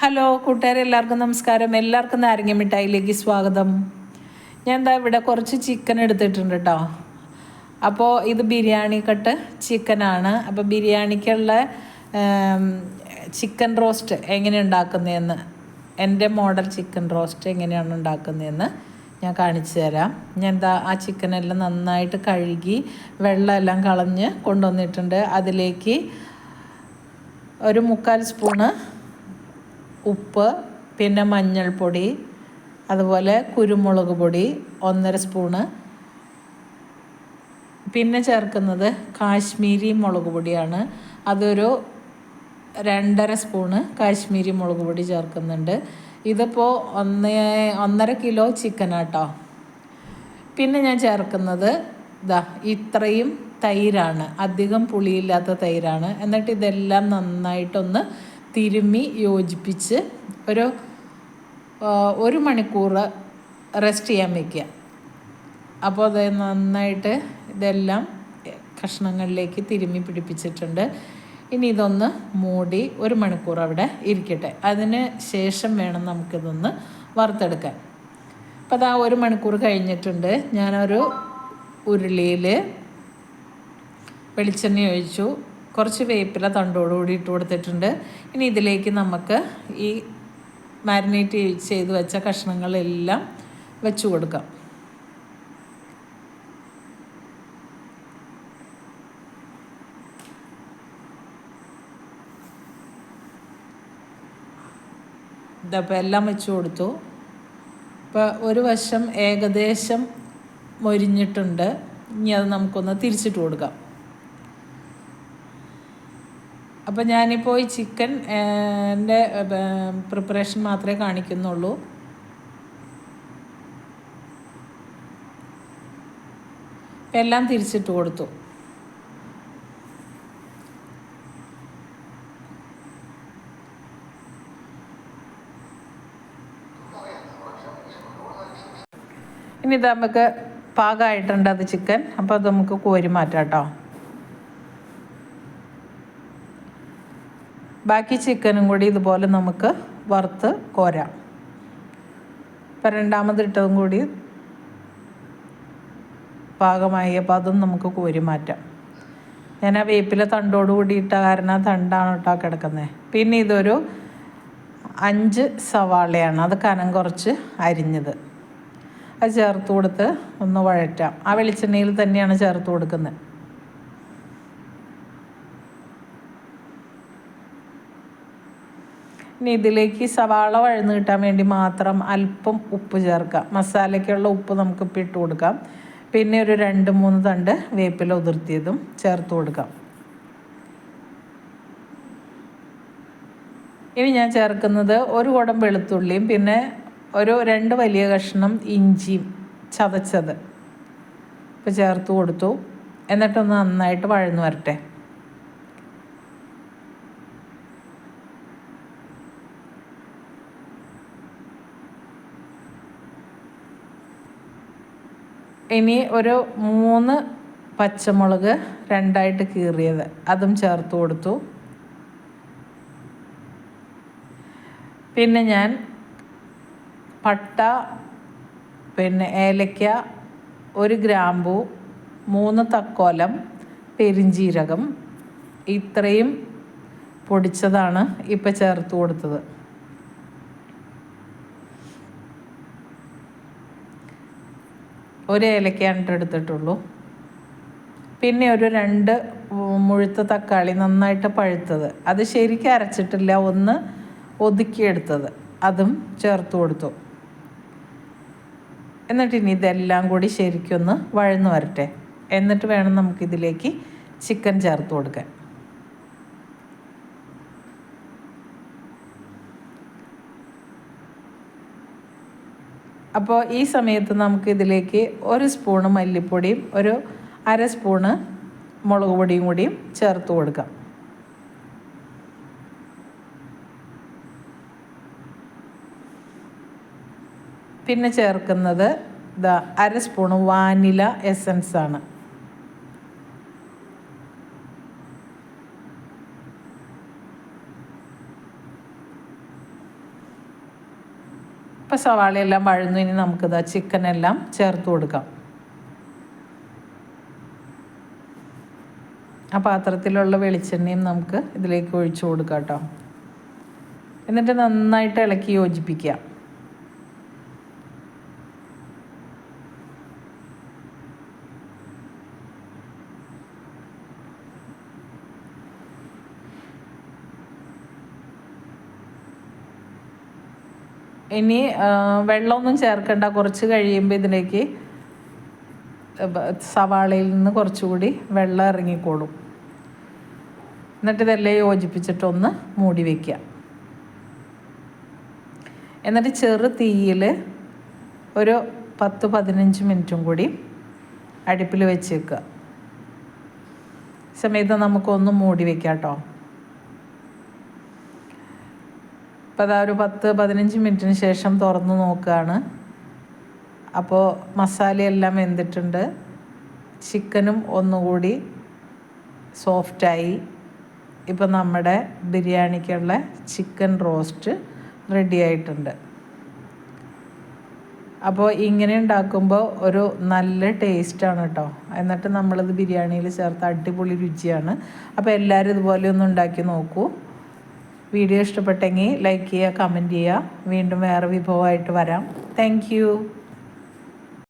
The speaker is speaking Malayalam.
ഹലോ കൂട്ടുകാരെ എല്ലാവർക്കും നമസ്കാരം. എല്ലാവർക്കും നാരങ്ങ മിഠായിലേക്ക് സ്വാഗതം. ഞാൻ എന്താ ഇവിടെ കുറച്ച് ചിക്കൻ എടുത്തിട്ടുണ്ട് കേട്ടോ അപ്പോൾ ഇത് ബിരിയാണി കട്ട് ചിക്കനാണ് അപ്പോൾ ബിരിയാണിക്കുള്ള ചിക്കൻ റോസ്റ്റ് എങ്ങനെ ഉണ്ടാക്കുന്നതെന്ന് എന്റെ മോഡൽ ചിക്കൻ റോസ്റ്റ് എങ്ങനെയാണ് ഉണ്ടാക്കുന്നതെന്ന് ഞാൻ കാണിച്ചു തരാം. ഞാൻ എന്താ ആ ചിക്കനെല്ലാം നന്നായിട്ട് കഴുകി വെള്ളമെല്ലാം കളഞ്ഞ് കൊണ്ടുവന്നിട്ടുണ്ട്. അതിലേക്ക് ഒരു മുക്കാൽ സ്പൂണ് ഉപ്പ് പിന്നെ മഞ്ഞൾപ്പൊടി അതുപോലെ കുരുമുളക് പൊടി ഒന്നര സ്പൂണ്. പിന്നെ ചേർക്കുന്നത് കാശ്മീരി മുളക് പൊടിയാണ്. അതൊരു രണ്ടര സ്പൂണ് കാശ്മീരി മുളക് പൊടി ചേർക്കുന്നുണ്ട്. ഇതിപ്പോൾ ഒന്ന് ഒന്നര കിലോ ചിക്കനാട്ടോ പിന്നെ ഞാൻ ചേർക്കുന്നത് ഇതാ ഇത്രയും തൈരാണ്. അധികം പുളിയില്ലാത്ത തൈരാണ്. എന്നിട്ട് ഇതെല്ലാം നന്നായിട്ടൊന്ന് തിരുമ്മി യോജിപ്പിച്ച് ഒരു ഒരു മണിക്കൂർ റെസ്റ്റ് ചെയ്യാൻ വയ്ക്കുക അപ്പോൾ അത് നന്നായിട്ട് ഇതെല്ലാം കഷ്ണങ്ങളിലേക്ക് തിരുമ്മി പിടിപ്പിച്ചിട്ടുണ്ട്. ഇനി ഇതൊന്ന് മൂടി ഒരു മണിക്കൂർ അവിടെ ഇരിക്കട്ടെ. അതിന് ശേഷം വേണം നമുക്കിതൊന്ന് വറുത്തെടുക്കാൻ. അപ്പോൾ അതാ ഒരു മണിക്കൂർ കഴിഞ്ഞിട്ടുണ്ട്. ഞാനൊരു ഉരുളിയിൽ വെളിച്ചെണ്ണ ഒഴിച്ചു. കുറച്ച് വേപ്പില തണ്ടോടുകൂടി ഇട്ട് കൊടുത്തിട്ടുണ്ട്. ഇനി ഇതിലേക്ക് നമുക്ക് ഈ മാരിനേറ്റ് ചെയ്ത് വെച്ച കഷ്ണങ്ങളെല്ലാം വെച്ച് കൊടുക്കാം. ഇതപ്പോൾ എല്ലാം വെച്ച് കൊടുത്തു. ഇപ്പോൾ ഒരു വശം ഏകദേശം മൊരിഞ്ഞിട്ടുണ്ട്. ഇനി അത് നമുക്കൊന്ന് തിരിച്ചിട്ട് കൊടുക്കാം. അപ്പോൾ ഞാനിപ്പോൾ ഈ ചിക്കൻ എന്റെ പ്രിപ്പറേഷൻ മാത്രമേ കാണിക്കുന്നുള്ളൂ. എല്ലാം തിരിച്ചിട്ട് കൊടുത്തു. ഇനി ഇത് നമുക്ക് പാകമായിട്ടുണ്ട് അത് ചിക്കൻ അപ്പോൾ അത് നമുക്ക് കോരി മാറ്റാം കേട്ടോ ബാക്കി ചിക്കനും കൂടി ഇതുപോലെ നമുക്ക് വറുത്ത് കോരാം. ഇപ്പം രണ്ടാമതിട്ടതും കൂടി പാകമായി അപ്പോൾ അതും നമുക്ക് കോരി മാറ്റാം. ഞാൻ ആ വേപ്പില തണ്ടോട് കൂടി ഇട്ട കാരണം തണ്ടാണ് കേട്ടോ കിടക്കുന്നത് പിന്നെ ഇതൊരു അഞ്ച് സവാളയാണ്. അത് കനം കുറച്ച് അരിഞ്ഞത്. അത് ചേർത്ത് കൊടുത്ത് ഒന്ന് വഴറ്റാം. ആ വെളിച്ചെണ്ണയിൽ തന്നെയാണ് ചേർത്ത് കൊടുക്കുന്നത്. ഇനി ഇതിലേക്ക് സവാള വഴന്ന് കിട്ടാൻ വേണ്ടി മാത്രം അല്പം ഉപ്പ് ചേർക്കാം. മസാലയ്ക്കുള്ള ഉപ്പ് നമുക്ക് ഇപ്പം ഇട്ട് കൊടുക്കാം. പിന്നെ ഒരു രണ്ട് മൂന്ന് തണ്ട് വേപ്പില ഉതിർത്തിയതും ചേർത്ത് കൊടുക്കാം. ഇനി ഞാൻ ചേർക്കുന്നത് ഒരു കുടം വെളുത്തുള്ളിയും പിന്നെ ഒരു രണ്ട് വലിയ കഷ്ണം ഇഞ്ചിയും ചതച്ചത്. ഇപ്പോൾ ചേർത്ത് കൊടുത്തു. എന്നിട്ടൊന്ന് നന്നായിട്ട് വഴന്നു വരട്ടെ. ഇനി ഒരു മൂന്ന് പച്ചമുളക് രണ്ടായിട്ട് കീറിയത്. അതും ചേർത്ത് കൊടുത്തു. പിന്നെ ഞാൻ പട്ട പിന്നെ ഏലക്ക ഒരു ഗ്രാമ്പു മൂന്ന് തക്കോലം പെരിഞ്ചീരകം. ഇത്രയും പൊടിച്ചതാണ് ഇപ്പം ചേർത്ത് കൊടുത്തത്. ഒരു ഏലക്കാണ്ട് എടുത്തിട്ടുള്ളൂ. പിന്നെ ഒരു രണ്ട് മുഴുത്ത തക്കാളി നന്നായിട്ട് പഴുത്തത്. അത് ശരിക്കും അരച്ചിട്ടില്ല ഒന്ന് ഒതുക്കിയെടുത്തത്. അതും ചേർത്ത് കൊടുത്തു. എന്നിട്ട് ഇനി ഇതെല്ലാം കൂടി ശരിക്കൊന്ന് വഴന്നു വരട്ടെ. എന്നിട്ട് വേണം നമുക്കിതിലേക്ക് ചിക്കൻ ചേർത്ത് കൊടുക്കാൻ. അപ്പോൾ ഈ സമയത്ത് നമുക്ക് ഇതിലേക്ക് ഒരു സ്പൂണ് മല്ലിപ്പൊടിയും ഒരു അര സ്പൂണ് മുളക് പൊടിയും കൂടിയും ചേർത്ത് കൊടുക്കാം. പിന്നെ ചേർക്കുന്നത് ദ അര സ്പൂണ് വാനില എസൻസ് ആണ് ഇപ്പം സവാളയെല്ലാം വഴന്നു ഇനി നമുക്കിതാ ചിക്കനെല്ലാം ചേർത്ത് കൊടുക്കാം. ആ പാത്രത്തിലുള്ള വെളിച്ചെണ്ണയും നമുക്ക് ഇതിലേക്ക് ഒഴിച്ചു കൊടുക്കാം കേട്ടോ. എന്നിട്ട് നന്നായിട്ട് ഇളക്കി യോജിപ്പിക്കുക. ഇനി വെള്ളമൊന്നും ചേർക്കണ്ട. കുറച്ച് കഴിയുമ്പോൾ ഇതിലേക്ക് സവാളയിൽ നിന്ന് കുറച്ചുകൂടി വെള്ളം ഇറങ്ങിക്കോളും. എന്നിട്ട് ഇതെല്ലാം യോജിപ്പിച്ചിട്ടൊന്ന് മൂടി വയ്ക്കുക എന്നിട്ട് ചെറു തീയിൽ ഒരു പത്ത് പതിനഞ്ച് മിനിറ്റും കൂടി അടുപ്പിൽ വെച്ചേക്കുക. സമയത്ത് നമുക്കൊന്ന് മൂടി വയ്ക്കാം കേട്ടോ അപ്പോൾ അതാ ഒരു പത്ത് പതിനഞ്ച് മിനിറ്റിന് ശേഷം തുറന്ന് നോക്കുകയാണ് അപ്പോൾ മസാലയെല്ലാം വെന്തിട്ടുണ്ട്. ചിക്കനും ഒന്നുകൂടി സോഫ്റ്റായി. ഇപ്പം നമ്മുടെ ബിരിയാണിക്കുള്ള ചിക്കൻ റോസ്റ്റ് റെഡി ആയിട്ടുണ്ട്. അപ്പോൾ ഇങ്ങനെ ഉണ്ടാക്കുമ്പോൾ ഒരു നല്ല ടേസ്റ്റാണ് കേട്ടോ എന്നിട്ട് നമ്മളിത് ബിരിയാണിയിൽ ചേർത്ത് അടിപൊളി രുചിയാണ്. അപ്പോൾ എല്ലാവരും ഇതുപോലെ ഒന്ന് ഉണ്ടാക്കി നോക്കൂ. വീഡിയോ ഇഷ്ടപ്പെട്ടെങ്കിൽ ലൈക്ക് ചെയ്യുക കമന്റ് ചെയ്യുക. വീണ്ടും വേറെ വിഭവമായിട്ട് വരാം. താങ്ക്